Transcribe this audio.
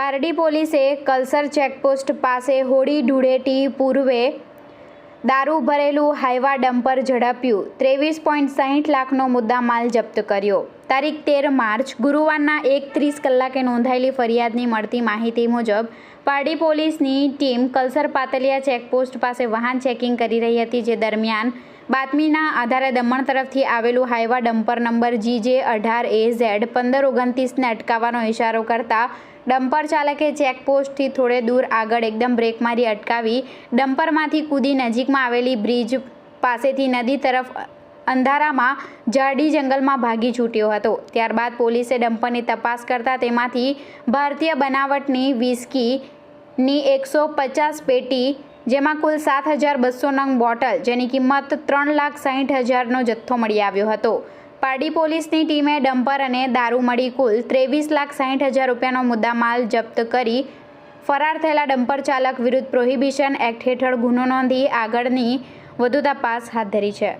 પારડી પોલીસે કલસર ચેકપોસ્ટ પાસે હોડી ધૂળેટી પૂર્વે દારૂ ભરેલું હાઈવા ડમ્પર ઝડપ્યું. ત્રેવીસ પોઈન્ટ સાહીઠ લાખનો મુદ્દા માલ જપ્ત કર્યો. તારીખ તેર માર્ચ, ગુરુવારના એક ત્રીસ કલાકે નોંધાયેલી ફરિયાદની મળતી માહિતી મુજબ, પારડી પોલીસની ટીમ કલસર પાતલિયા ચેકપોસ્ટ પાસે વાહન ચેકિંગ કરી રહી હતી, જે દરમિયાન બાતમીના આધારે દમણ તરફથી આવેલું હાઈવા ડમ્પર નંબર જીજે અઢાર એ ઝેડ પંદર ઓગણત્રીસને અટકાવવાનો ઇશારો કરતા, ડમ્પર ચાલકે ચેકપોસ્ટથી થોડે દૂર આગળ એકદમ બ્રેક મારી અટકાવી, ડમ્પરમાંથી કૂદી નજીકમાં આવેલી બ્રિજ પાસેથી નદી તરફ અંધારામાં જાડી જંગલમાં ભાગી છૂટ્યો હતો. ત્યારબાદ પોલીસે ડમ્પરની તપાસ કરતા તેમાંથી ભારતીય બનાવટની વિસ્કીની એકસો પચાસ પેટી, જેમાં કુલ સાત હજાર બસો નંગ બોટલ, જેની કિંમત ત્રણ લાખ સાહીઠ હજારનો જથ્થો મળી આવ્યો હતો. પારડી પોલીસની ટીમે ડમ્પર અને દારૂ મળી કુલ ત્રેવીસ લાખ સાહીઠ હજાર રૂપિયાનો મુદ્દામાલ જપ્ત કરી ફરાર થયેલા ડમ્પર ચાલક વિરુદ્ધ પ્રોહિબિશન એક્ટ હેઠળ ગુનો નોંધી આગળની વધુ તપાસ હાથ ધરી છે.